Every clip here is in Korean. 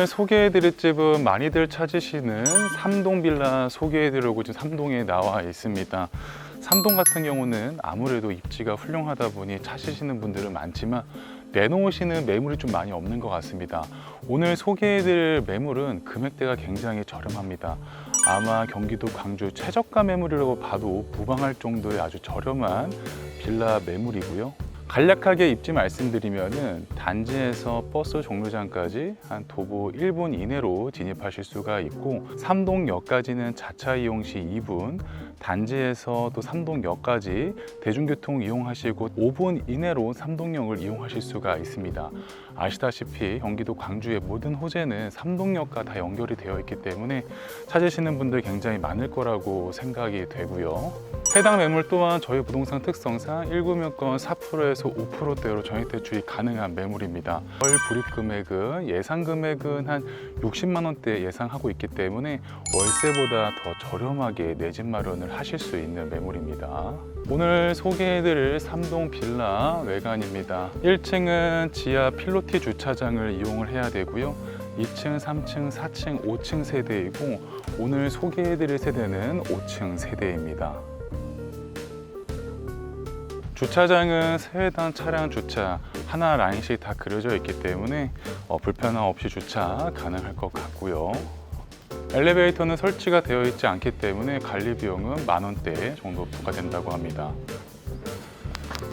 오늘 소개해드릴 집은 많이들 찾으시는 삼동 빌라 소개해드리려고 지금 삼동에 나와 있습니다. 삼동 같은 경우는 아무래도 입지가 훌륭하다 보니 찾으시는 분들은 많지만 내놓으시는 매물이 좀 많이 없는 것 같습니다. 오늘 소개해드릴 매물은 금액대가 굉장히 저렴합니다. 아마 경기도 광주 최저가 매물이라고 봐도 무방할 정도의 아주 저렴한 빌라 매물이고요. 간략하게 입지 말씀드리면은 단지에서 버스 정류장까지 한 도보 1분 이내로 진입하실 수가 있고 삼동역까지는 자차 이용 시 2분, 단지에서 또 삼동역까지 대중교통 이용하시고 5분 이내로 삼동역을 이용하실 수가 있습니다. 아시다시피 경기도 광주의 모든 호재는 삼동역과 다 연결이 되어 있기 때문에 찾으시는 분들 굉장히 많을 거라고 생각이 되고요. 해당 매물 또한 저희 부동산 특성상 1구명권 4%에서 5%대로 전액 대출이 가능한 매물입니다. 월 불입 금액은 예상 금액은 한 60만 원대 예상하고 있기 때문에 월세보다 더 저렴하게 내 집 마련을 하실 수 있는 매물입니다. 오늘 소개해드릴 삼동 빌라 외관입니다. 1층은 지하 필로티 주차장을 이용을 해야 되고요. 2층, 3층, 4층, 5층 세대이고 오늘 소개해드릴 세대는 5층 세대입니다. 주차장은 세단 차량 주차 하나 라인씩 다 그려져 있기 때문에 어, 불편함 없이 주차 가능할 것 같고요. 엘리베이터는 설치가 되어 있지 않기 때문에 관리 비용은 만 원대 정도 부과된다고 합니다.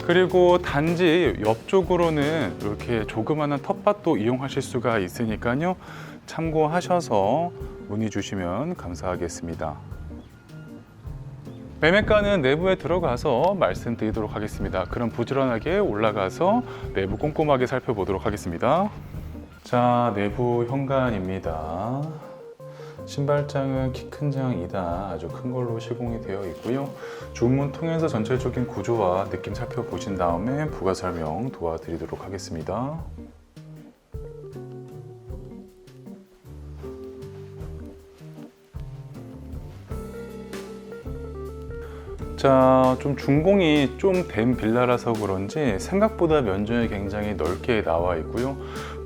그리고 단지 옆쪽으로는 이렇게 조그마한 텃밭도 이용하실 수가 있으니까요. 참고하셔서 문의 주시면 감사하겠습니다. 매매가는 내부에 들어가서 말씀드리도록 하겠습니다. 그럼 부지런하게 올라가서 내부 꼼꼼하게 살펴보도록 하겠습니다. 자, 내부 현관입니다. 신발장은 키 큰 장이다. 아주 큰 걸로 시공이 되어 있고요. 주문 통해서 전체적인 구조와 느낌 살펴보신 다음에 부가 설명 도와드리도록 하겠습니다. 자, 좀 중공이 좀 된 빌라라서 그런지 생각보다 면적이 굉장히 넓게 나와 있고요.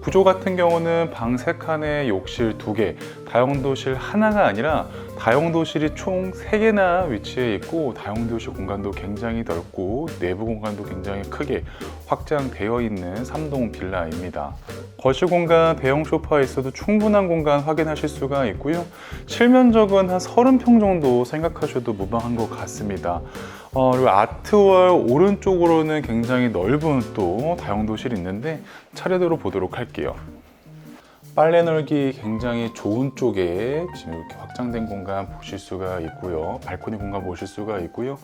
구조 같은 경우는 방 3칸에 욕실 2개, 다용도실 하나가 아니라 다용도실이 총 3개나 위치해 있고 다용도실 공간도 굉장히 넓고 내부 공간도 굉장히 크게 확장되어 있는 삼동 빌라입니다. 거실 공간 대형 소파 있어도 충분한 공간 확인하실 수가 있고요. 실면적은 한 30평 정도 생각하셔도 무방한 것 같습니다. 어, 그리고 아트월 오른쪽으로는 굉장히 넓은 또 다용도실이 있는데 차례대로 보도록 할게요. 빨래 널기 굉장히 좋은 쪽에 지금 이렇게 확장된 공간 보실 수가 있고요. 발코니 공간 보실 수가 있고요.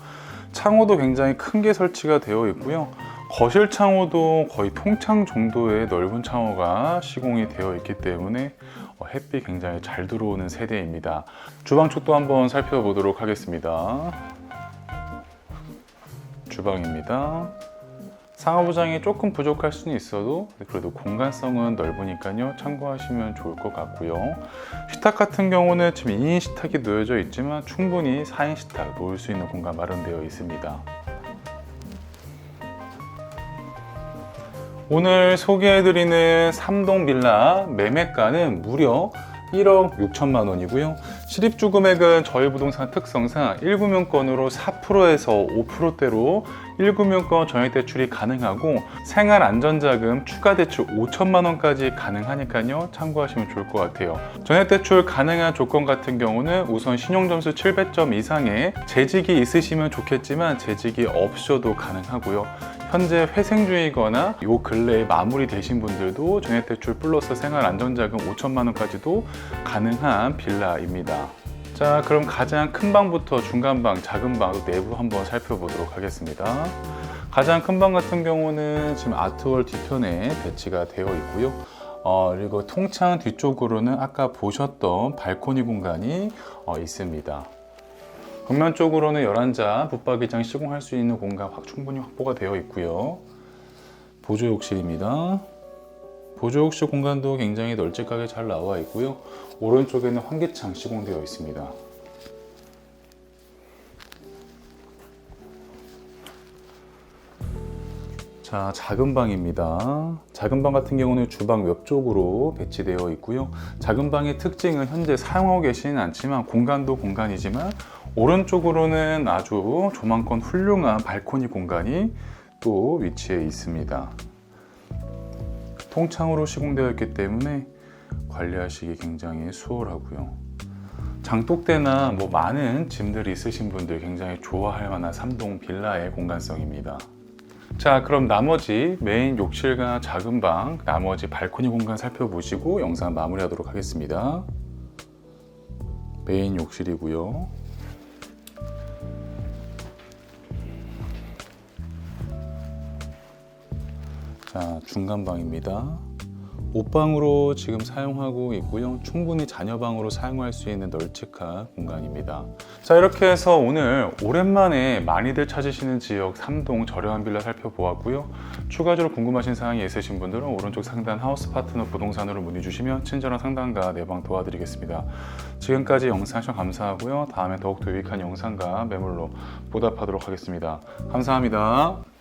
창호도 굉장히 큰 게 설치가 되어 있고요. 거실 창호도 거의 통창 정도의 넓은 창호가 시공이 되어 있기 때문에 어, 햇빛 굉장히 잘 들어오는 세대입니다. 주방 쪽도 한번 살펴보도록 하겠습니다. 주방입니다. 상하부장이 조금 부족할 수는 있어도 그래도 공간성은 넓으니까요 참고하시면 좋을 것 같고요 식탁 같은 경우는 지금 2인 식탁이 놓여져 있지만 충분히 4인 식탁 놓을 수 있는 공간 마련되어 있습니다 오늘 소개해드리는 삼동 빌라 매매가는 무려 1억 6천만 원이고요. 실입주 금액은 저희 부동산 특성상 1구명권으로 4%에서 5%대로 1구명권 전액 대출이 가능하고 생활 안전자금 추가 대출 5천만 원까지 가능하니까요. 참고하시면 좋을 것 같아요. 전액 대출 가능한 조건 같은 경우는 우선 신용 점수 700점 이상의 재직이 있으시면 좋겠지만 재직이 없으셔도 가능하고요. 현재 회생 중이거나 요 근래에 마무리 되신 분들도 전액대출 플러스 생활 안전자금 5천만 원까지도 가능한 빌라입니다. 자, 그럼 가장 큰 방부터 중간 방, 작은 방, 내부 한번 살펴보도록 하겠습니다. 가장 큰 방 같은 경우는 지금 아트월 뒤편에 배치가 되어 있고요. 어, 그리고 통창 뒤쪽으로는 아까 보셨던 발코니 공간이 어, 있습니다. 벽면 쪽으로는 11자 붙박이장 시공할 수 있는 공간 확- 충분히 확보가 되어 있고요. 보조 욕실입니다. 보조 욕실 공간도 굉장히 널찍하게 잘 나와 있고요. 오른쪽에는 환기창 시공되어 있습니다. 자, 작은 방입니다. 작은 방 같은 경우는 주방 옆쪽으로 배치되어 있고요. 작은 방의 특징은 현재 사용하고 계시는 않지만 공간도 공간이지만 오른쪽으로는 아주 조망권 훌륭한 발코니 공간이 또 위치해 있습니다. 통창으로 시공되어 있기 때문에 관리하시기 굉장히 수월하고요. 장독대나 뭐 많은 짐들이 있으신 분들 굉장히 좋아할 만한 삼동 빌라의 공간성입니다. 자, 그럼 나머지 메인 욕실과 작은 방, 나머지 발코니 공간 살펴보시고 영상 마무리하도록 하겠습니다. 메인 욕실이고요. 자, 중간 방입니다. 옷방으로 지금 사용하고 있고요. 충분히 자녀방으로 사용할 수 있는 널찍한 공간입니다. 자, 이렇게 해서 오늘 오랜만에 많이들 찾으시는 지역 3동 저렴한 빌라 살펴보았고요. 추가적으로 궁금하신 사항이 있으신 분들은 오른쪽 상단 하우스 파트너 부동산으로 문의 주시면 친절한 상담과 내방 도와드리겠습니다. 지금까지 영상 시청 감사하고요. 다음에 더욱더 유익한 영상과 매물로 보답하도록 하겠습니다. 감사합니다.